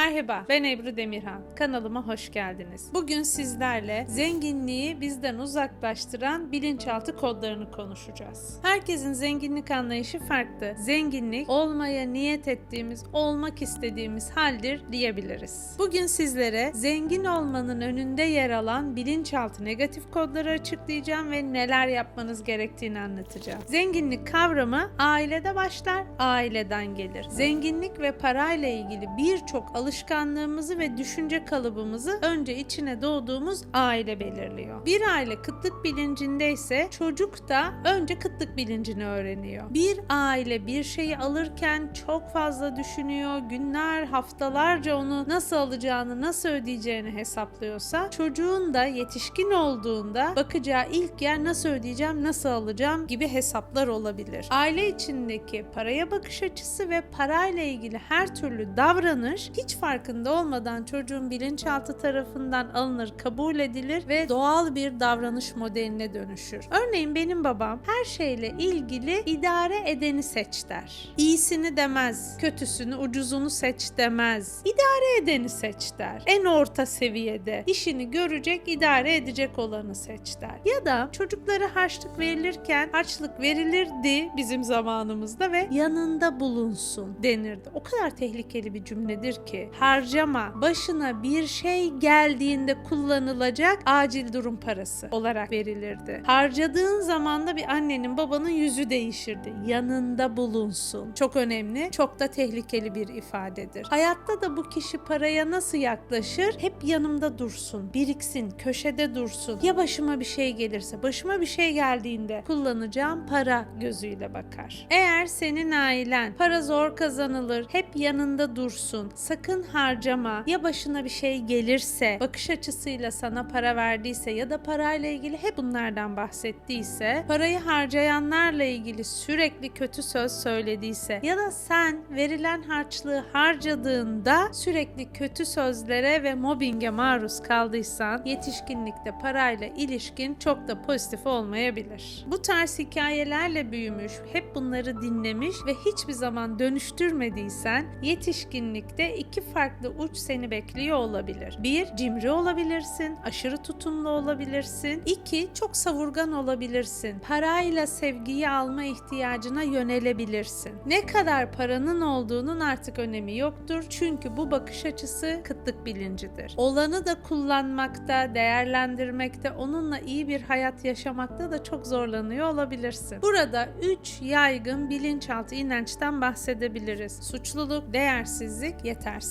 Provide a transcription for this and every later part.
Merhaba, ben Ebru Demirhan. Kanalıma hoş geldiniz. Bugün sizlerle zenginliği bizden uzaklaştıran bilinçaltı kodlarını konuşacağız. Herkesin zenginlik anlayışı farklı. Zenginlik, olmaya niyet ettiğimiz, olmak istediğimiz haldir diyebiliriz. Bugün sizlere zengin olmanın önünde yer alan bilinçaltı negatif kodları açıklayacağım ve neler yapmanız gerektiğini anlatacağım. Zenginlik kavramı ailede başlar, aileden gelir. Zenginlik ve parayla ilgili birçok alışkanlığımızı ve düşünce kalıbımızı önce içine doğduğumuz aile belirliyor. Bir aile kıtlık bilincindeyse çocuk da önce kıtlık bilincini öğreniyor. Bir aile bir şeyi alırken çok fazla düşünüyor, günler, haftalarca onu nasıl alacağını, nasıl ödeyeceğini hesaplıyorsa çocuğun da yetişkin olduğunda bakacağı ilk yer nasıl ödeyeceğim, nasıl alacağım gibi hesaplar olabilir. Aile içindeki paraya bakış açısı ve parayla ilgili her türlü davranış hiç farkında olmadan çocuğun bilinçaltı tarafından alınır, kabul edilir ve doğal bir davranış modeline dönüşür. Örneğin benim babam her şeyle ilgili idare edeni seç der. İyisini demez, kötüsünü, ucuzunu seç demez. İdare edeni seç der. En orta seviyede işini görecek, idare edecek olanı seç der. Ya da çocuklara harçlık verilirken harçlık verilirdi bizim zamanımızda ve yanında bulunsun denirdi. O kadar tehlikeli bir cümledir ki harcama başına bir şey geldiğinde kullanılacak acil durum parası olarak verilirdi. Harcadığın zaman da bir annenin babanın yüzü değişirdi. Yanında bulunsun. Çok önemli, çok da tehlikeli bir ifadedir. Hayatta da bu kişi paraya nasıl yaklaşır? Hep yanımda dursun, biriksin, köşede dursun. Ya başıma bir şey gelirse, başıma bir şey geldiğinde kullanacağım para gözüyle bakar. Eğer senin ailen para zor kazanılır, hep yanında dursun, sakın harcama, ya başına bir şey gelirse, bakış açısıyla sana para verdiyse ya da parayla ilgili hep bunlardan bahsettiyse, parayı harcayanlarla ilgili sürekli kötü söz söylediyse ya da sen verilen harçlığı harcadığında sürekli kötü sözlere ve mobbinge maruz kaldıysan yetişkinlikte parayla ilişkin çok da pozitif olmayabilir. Bu tarz hikayelerle büyümüş, hep bunları dinlemiş ve hiçbir zaman dönüştürmediysen yetişkinlikte iki farklı uç seni bekliyor olabilir. Bir, cimri olabilirsin, aşırı tutumlu olabilirsin. İki, çok savurgan olabilirsin. Parayla sevgiyi alma ihtiyacına yönelebilirsin. Ne kadar paranın olduğunun artık önemi yoktur. Çünkü bu bakış açısı kıtlık bilincidir. Olanı da kullanmakta, değerlendirmekte, onunla iyi bir hayat yaşamakta da çok zorlanıyor olabilirsin. Burada üç yaygın bilinçaltı inançtan bahsedebiliriz. Suçluluk, değersizlik, yetersizlik.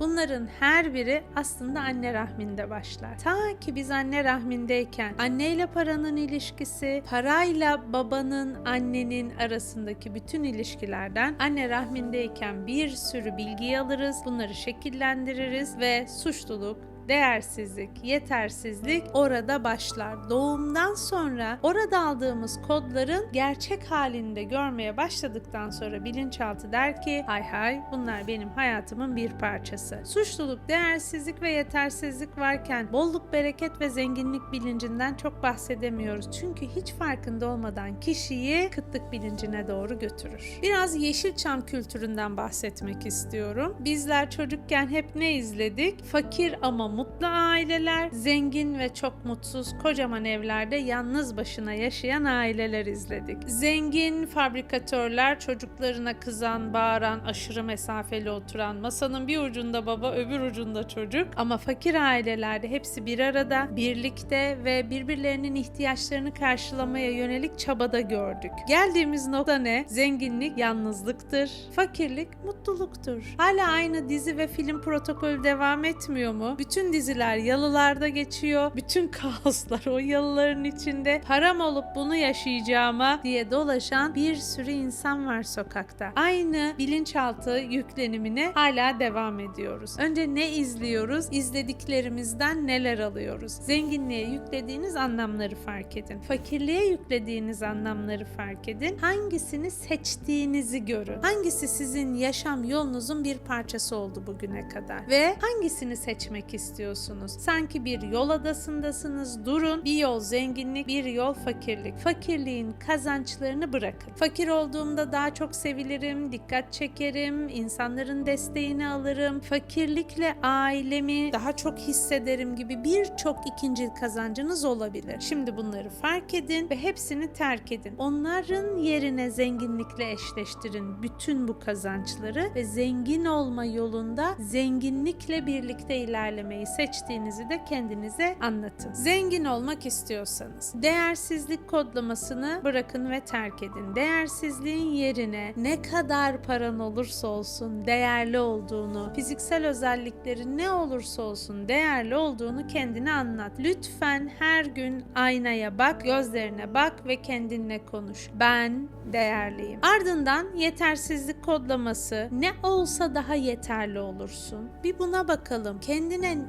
Bunların her biri aslında anne rahminde başlar. Ta ki biz anne rahmindeyken anneyle paranın ilişkisi, parayla babanın, annenin arasındaki bütün ilişkilerden anne rahmindeyken bir sürü bilgi alırız, bunları şekillendiririz ve suçluluk, değersizlik, yetersizlik orada başlar. Doğumdan sonra orada aldığımız kodların gerçek halinde görmeye başladıktan sonra bilinçaltı der ki hay hay bunlar benim hayatımın bir parçası. Suçluluk, değersizlik ve yetersizlik varken bolluk, bereket ve zenginlik bilincinden çok bahsedemiyoruz. Çünkü hiç farkında olmadan kişiyi kıtlık bilincine doğru götürür. Biraz Yeşilçam kültüründen bahsetmek istiyorum. Bizler çocukken hep ne izledik? Fakir ama mutlu aileler, zengin ve çok mutsuz kocaman evlerde yalnız başına yaşayan aileler izledik. Zengin fabrikatörler çocuklarına kızan, bağıran, aşırı mesafeli oturan, masanın bir ucunda baba, öbür ucunda çocuk. Ama fakir ailelerde hepsi bir arada, birlikte ve birbirlerinin ihtiyaçlarını karşılamaya yönelik çabada gördük. Geldiğimiz nokta ne? Zenginlik yalnızlıktır, fakirlik mutluluktur. Hala aynı dizi ve film protokolü devam etmiyor mu? Bütün diziler yalılarda geçiyor. Bütün kaoslar o yalıların içinde. Param olup bunu yaşayacağıma diye dolaşan bir sürü insan var sokakta. Aynı bilinçaltı yüklenimine hala devam ediyoruz. Önce ne izliyoruz? İzlediklerimizden neler alıyoruz? Zenginliğe yüklediğiniz anlamları fark edin. Fakirliğe yüklediğiniz anlamları fark edin. Hangisini seçtiğinizi görün. Hangisi sizin yaşam yolunuzun bir parçası oldu bugüne kadar? Ve hangisini seçmek istiyorsunuz? İstiyorsunuz. Sanki bir yol adasındasınız. Durun. Bir yol zenginlik, bir yol fakirlik. Fakirliğin kazançlarını bırakın. Fakir olduğumda daha çok sevilirim, dikkat çekerim, insanların desteğini alırım. Fakirlikle ailemi daha çok hissederim gibi birçok ikinci kazancınız olabilir. Şimdi bunları fark edin ve hepsini terk edin. Onların yerine zenginlikle eşleştirin bütün bu kazançları ve zengin olma yolunda zenginlikle birlikte ilerlemeyi seçtiğinizi de kendinize anlatın. Zengin olmak istiyorsanız değersizlik kodlamasını bırakın ve terk edin. Değersizliğin yerine ne kadar paran olursa olsun değerli olduğunu, fiziksel özellikleri ne olursa olsun değerli olduğunu kendine anlat. Lütfen her gün aynaya bak, gözlerine bak ve kendinle konuş. Ben değerliyim. Ardından yetersizlik kodlaması ne olsa daha yeterli olursun. Bir buna bakalım. Kendine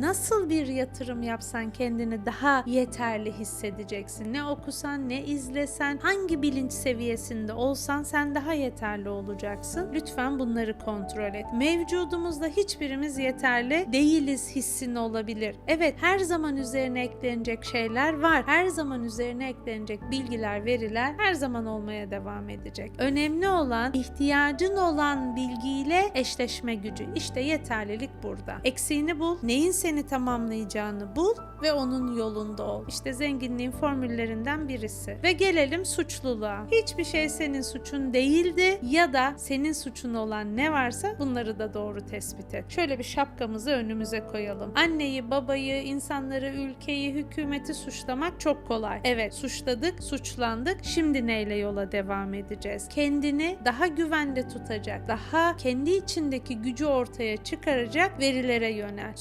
nasıl bir yatırım yapsan kendini daha yeterli hissedeceksin. Ne okusan, ne izlesen, hangi bilinç seviyesinde olsan sen daha yeterli olacaksın. Lütfen bunları kontrol et. Mevcudumuzda hiçbirimiz yeterli değiliz hissin olabilir. Evet, her zaman üzerine eklenecek şeyler var. Her zaman üzerine eklenecek bilgiler, veriler her zaman olmaya devam edecek. Önemli olan ihtiyacın olan bilgiyle eşleşme gücü. İşte yeterlilik burada. Eksiğini bul, neyin seni tamamlayacağını bul ve onun yolunda ol. İşte zenginliğin formüllerinden birisi. Ve gelelim suçluluğa. Hiçbir şey senin suçun değildi ya da senin suçun olan ne varsa bunları da doğru tespit et. Şöyle bir şapkamızı önümüze koyalım. Anneyi, babayı, insanları, ülkeyi, hükümeti suçlamak çok kolay. Evet, suçladık, suçlandık. Şimdi neyle yola devam edeceğiz? Kendini daha güvende tutacak, daha kendi içindeki gücü ortaya çıkaracak verilere yönel.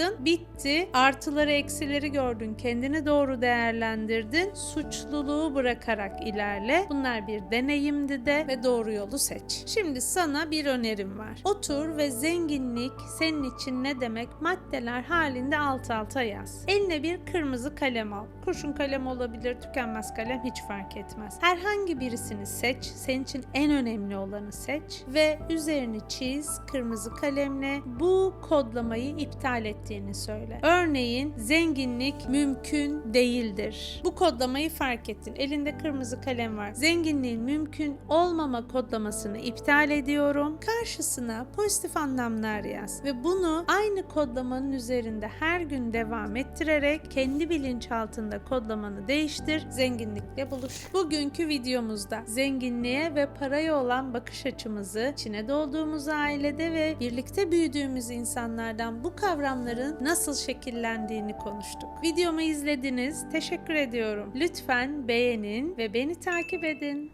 Suçladın, bitti. Artıları, eksileri gördün, kendini doğru değerlendirdin. Suçluluğu bırakarak ilerle. Bunlar bir deneyimdi de ve doğru yolu seç. Şimdi sana bir önerim var. Otur ve zenginlik senin için ne demek maddeler halinde alt alta yaz. Eline bir kırmızı kalem al. Kurşun kalem olabilir, tükenmez kalem hiç fark etmez. Herhangi birisini seç, senin için en önemli olanı seç ve üzerini çiz kırmızı kalemle bu kodlamayı iptal ettiğini söyle. Örneğin zenginlik mümkün değildir. Bu kodlamayı fark ettin. Elinde kırmızı kalem var. Zenginliğin mümkün olmama kodlamasını iptal ediyorum. Karşısına pozitif anlamlar yaz ve bunu aynı kodlamanın üzerinde her gün devam ettirerek kendi bilinçaltında kodlamanı değiştir, zenginlikle buluş. Bugünkü videomuzda zenginliğe ve paraya olan bakış açımızı, içine doğduğumuz ailede ve birlikte büyüdüğümüz insanlardan bu kavramların nasıl şekillendiğini konuştuk. Videomu izlediniz. Teşekkür ediyorum. Lütfen beğenin ve beni takip edin.